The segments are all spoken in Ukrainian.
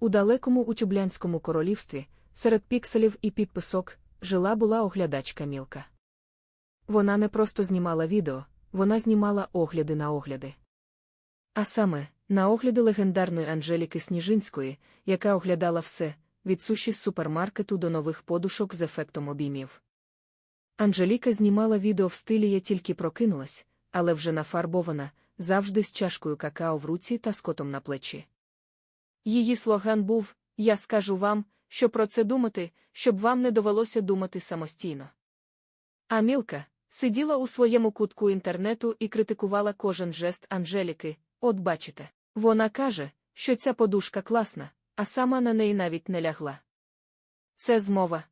У далекому Утюблянському королівстві, серед пікселів і підписок, жила була оглядачка Мілка. Вона не просто знімала відео, вона знімала огляди на огляди. А саме, на огляди легендарної Анжеліки Сніжинської, яка оглядала все, від суші з супермаркету до нових подушок з ефектом обіймів. Анжеліка знімала відео в стилі Я тільки прокинулась, але вже нафарбована, завжди з чашкою какао в руці та з котом на плечі. Її слоган був Я скажу вам, що про це думати, щоб вам не довелося думати самостійно. А Мілка сиділа у своєму кутку інтернету і критикувала кожен жест Анжеліки. От бачите, вона каже, що ця подушка класна, а сама на неї навіть не лягла. Це змова.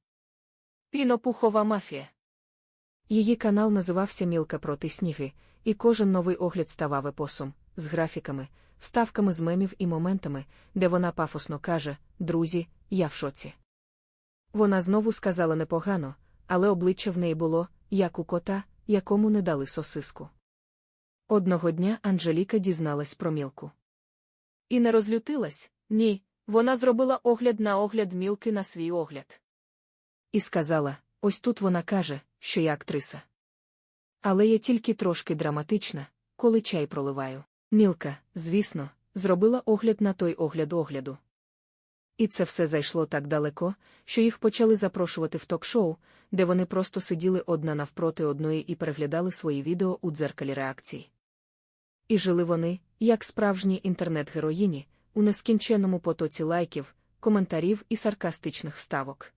Пінопухова мафія. Її канал називався Мілка проти сніги, і кожен новий огляд ставав епосом, з графіками, вставками з мемів і моментами, де вона пафосно каже: Друзі, я в шоці. Вона знову сказала непогано, але обличчя в неї було, як у кота, якому не дали сосиску. Одного дня Анжеліка дізналась про мілку. І не розлютилась, ні, вона зробила огляд на огляд мілки на свій огляд. І сказала: ось тут вона каже, що я актриса. Але я тільки трошки драматична, коли чай проливаю. Мілка, звісно, зробила огляд на той огляд огляду. І це все зайшло так далеко, що їх почали запрошувати в ток-шоу, де вони просто сиділи одна навпроти одної і переглядали свої відео у дзеркалі реакцій. І жили вони, як справжні інтернет-героїні, у нескінченному потоці лайків, коментарів і саркастичних вставок.